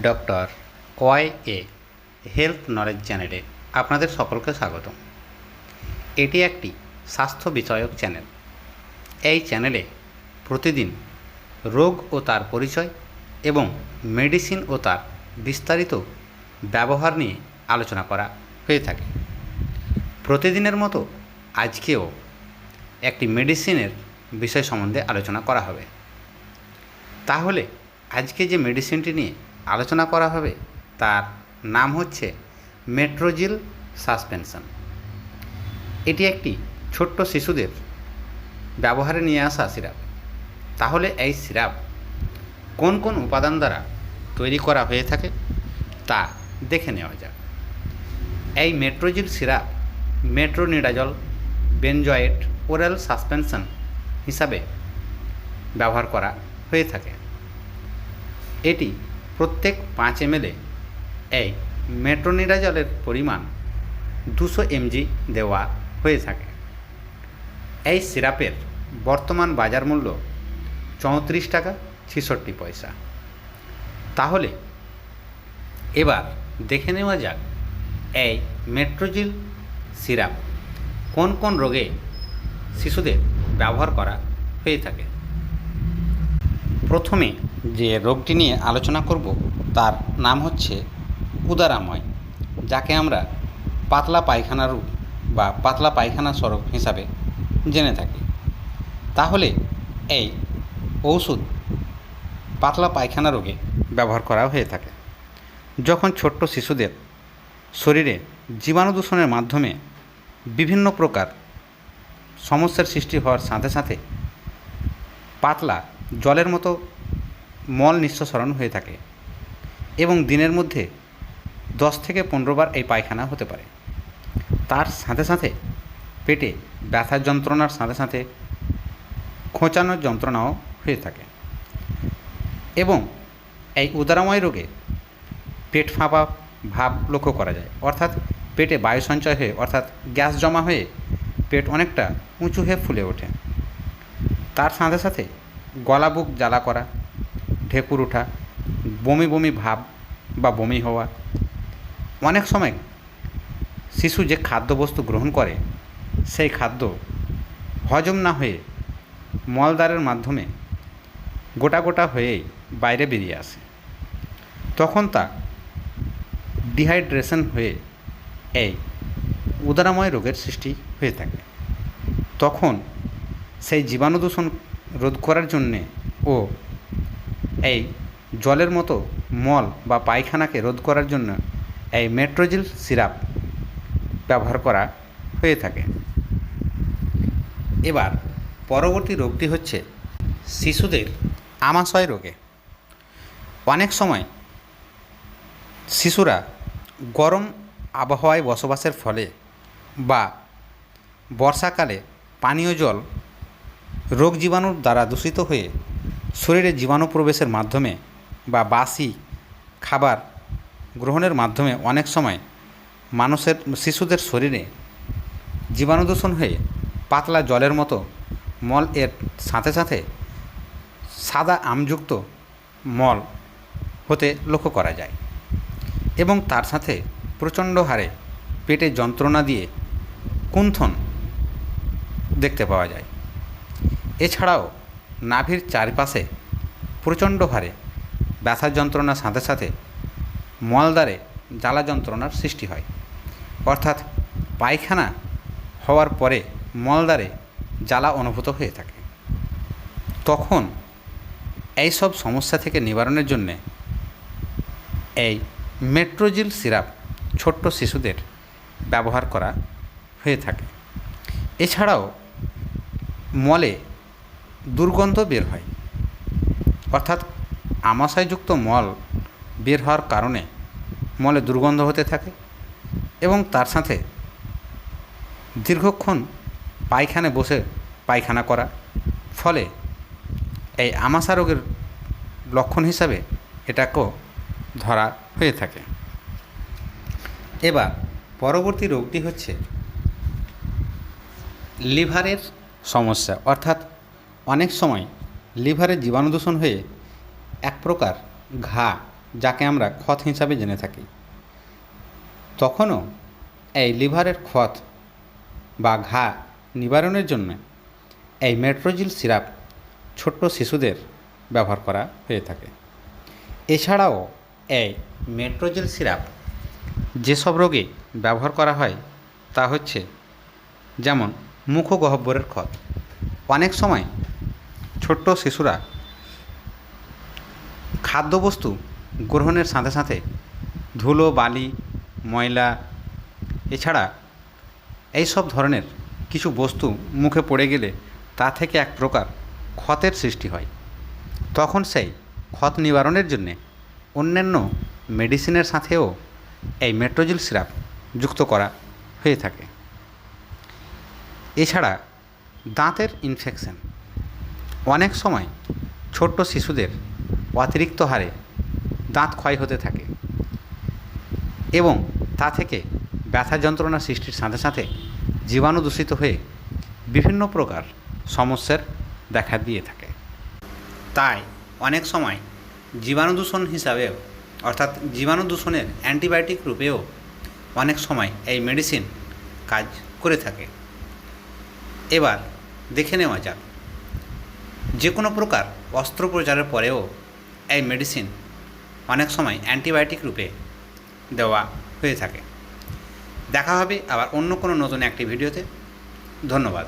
Doctor Y A health knowledge চ্যানেলে আপনাদের সকলকে স্বাগত এটি একটি স্বাস্থ্য বিষয়ক চ্যানেল। এই চ্যানেলে প্রতিদিন রোগ ও তার পরিচয় এবং মেডিসিন ও তার বিস্তারিত ব্যবহার নিয়ে আলোচনা করা হয়ে থাকে। প্রতিদিনের মতো আজকেও একটি মেডিসিনের বিষয় সম্বন্ধে আলোচনা করা হবে। তাহলে আজকে যে মেডিসিনটি নিয়ে আলোচনা করা হবে, তার নাম হচ্ছে মেট্রোজিল সাসপেনশন। এটি একটি ছোট্ট শিশুদের ব্যবহারে নিয়ে আসা সিরাপ। তাহলে এই সিরাপ কোন কোন উপাদান দ্বারা তৈরি করা হয়ে থাকে তা দেখে নেওয়া যাক। এই Metrogyl syrup metronidazole benzoate oral suspension হিসাবে ব্যবহার করা হয়ে থাকে। এটি প্রত্যেক পাঁচ এমএলে এই মেট্রোনিডাজলের পরিমাণ দুশো এমজি দেওয়া হয়ে থাকে। এই সিরাপের বর্তমান বাজার মূল্য চৌত্রিশ টাকা ছেষট্টি পয়সা। তাহলে এবার দেখে নেওয়া যাক এই মেট্রোজিল সিরাপ কোন কোন রোগে শিশুদের ব্যবহার করা হয়ে থাকে। প্রথমে যে রোগটি নিয়ে আলোচনা করব, তার নাম হচ্ছে উদারাময়, যাকে আমরা পাতলা পায়খানা রোগ বা পাতলা পায়খানা স্বরূপ হিসাবে জেনে থাকি। তাহলে এই ঔষধ পাতলা পায়খানা রোগে ব্যবহার করা হয়ে থাকে। যখন ছোট্ট শিশুদের শরীরে জীবাণু দূষণের মাধ্যমে বিভিন্ন প্রকার সমস্যার সৃষ্টি হওয়ার সাথে সাথে পাতলা জলের মতো মল নিঃসরণ হয়ে থাকে এবং দিনের মধ্যে দশ থেকে পনেরো বার এই পায়খানা হতে পারে। তার সাথে সাথে পেটে ব্যথার যন্ত্রণার সাথে সাথে খোঁচানোর যন্ত্রণাও হয়ে থাকে এবং এই উদারাময় রোগে পেট ফাঁপা ভাব লক্ষ্য করা যায়। অর্থাৎ পেটে বায়ু সঞ্চয় হয়ে, অর্থাৎ গ্যাস জমা হয়ে পেট অনেকটা উঁচু হয়ে ফুলে ওঠে। তার সাথে সাথে গলা বুক জ্বালা করা, ঢেকুর ওঠা বমি বমি ভাব বা বমি হওয়া। অনেক সময় শিশু যে খাদ্যবস্তু গ্রহণ করে, সেই খাদ্য হজম না হয়ে মলদ্বারের মাধ্যমে গোটা গোটা হয়েই বাইরে বেরিয়ে আসে। তখন তা ডিহাইড্রেশন হয়ে এই উদারাময় রোগের সৃষ্টি হয়ে থাকে। তখন সেই জীবাণু দূষণ রোধ করার জন্যে ও এই জলের মতো মল বা পায়খানাকে রোধ করার জন্য এই মেট্রোজিল সিরাপ ব্যবহার করা হয়ে থাকে। এবার পরবর্তী রোগটি হচ্ছে শিশুদের আমাশয় রোগে। অনেক সময় শিশুরা গরম আবহাওয়ায় বসবাসের ফলে বা বর্ষাকালে পানীয় জল রোগ জীবাণুর দ্বারা দূষিত হয়ে শরীরে জীবাণু প্রবেশের মাধ্যমে বা বাসি খাবার গ্রহণের মাধ্যমে অনেক সময় মানুষের, শিশুদের শরীরে জীবাণু দূষণ হয়ে পাতলা জলের মতো মল এর সাথে সাথে সাদা আমযুক্ত মল হতে লক্ষ্য করা যায় এবং তার সাথে প্রচণ্ড হারে পেটে যন্ত্রণা দিয়ে কুণ্ঠন দেখতে পাওয়া যায়। এছাড়াও নাভির চারপাশে প্রচণ্ড হারে ব্যথার যন্ত্রণার সাথে সাথে মলদ্বারে জ্বালা যন্ত্রণার সৃষ্টি হয়। অর্থাৎ পায়খানা হওয়ার পরে মলদ্বারে জ্বালা অনুভূত হয়ে থাকে। তখন এইসব সমস্যা থেকে নিবারণের জন্যে এই মেট্রোজিল সিরাপ ছোট্ট শিশুদের ব্যবহার করা হয়ে থাকে। এছাড়াও মলে দুর্গন্ধ বের হয়। অর্থাৎ আমাশয়যুক্ত মল বের হওয়ার কারণে মলে দুর্গন্ধ হতে থাকে এবং তার সাথে দীর্ঘক্ষণ পায়খানে বসে পায়খানা করা। ফলে এই আমাশা রোগের লক্ষণ হিসাবে এটাকেও ধরা হয়ে থাকে। এবার পরবর্তী রোগটি হচ্ছে লিভারের সমস্যা। অর্থাৎ অনেক সময় লিভারে জীবাণু দূষণ হয়ে এক প্রকার ঘা যাকে আমরা ক্ষত হিসাবে জেনে থাকি। তখনও এই লিভারের ক্ষত বা ঘা নিবারণের জন্য এই মেট্রোজিল সিরাপ ছোট্ট শিশুদের ব্যবহার করা হয়ে থাকে। এছাড়াও এই মেট্রোজেল সিরাপ যেসব রোগে ব্যবহার করা হয় তা হচ্ছে যেমন মুখগহ্বরের ক্ষত। অনেক সময় ছোট্ট শিশুরা খাদ্যবস্তু গ্রহণের সাথে সাথে ধুলো, বালি, ময়লা এছাড়া এই সব ধরনের কিছু বস্তু মুখে পড়ে গেলে তা থেকে এক প্রকার ক্ষতের সৃষ্টি হয়। তখন সেই ক্ষত নিবারণের জন্যে অন্যান্য মেডিসিনের সাথেও এই মেট্রোজিল সিরাপ যুক্ত করা হয়ে থাকে। এছাড়া দাঁতের ইনফেকশন অনেক সময় ছোট্ট শিশুদের অতিরিক্ত হারে দাঁত ক্ষয় হতে থাকে এবং তা থেকে ব্যথা যন্ত্রণা সৃষ্টির সাথে সাথে জীবাণু দূষিত হয়ে বিভিন্ন প্রকার সমস্যার দেখা দিয়ে থাকে। তাই অনেক সময় জীবাণু দূষণ হিসাবেও, অর্থাৎ জীবাণু দূষণের অ্যান্টিবায়োটিক রূপেও অনেক সময় এই মেডিসিন কাজ করে থাকে। এবার দেখে নেওয়া যাক যে কোনো প্রকার অস্ত্রোপচারের পরেও এই মেডিসিন অনেক সময় অ্যান্টিবায়োটিক রূপে দেওয়া হয়ে থাকে। দেখা হবে আবার অন্য কোনো নতুন একটি ভিডিওতে ধন্যবাদ।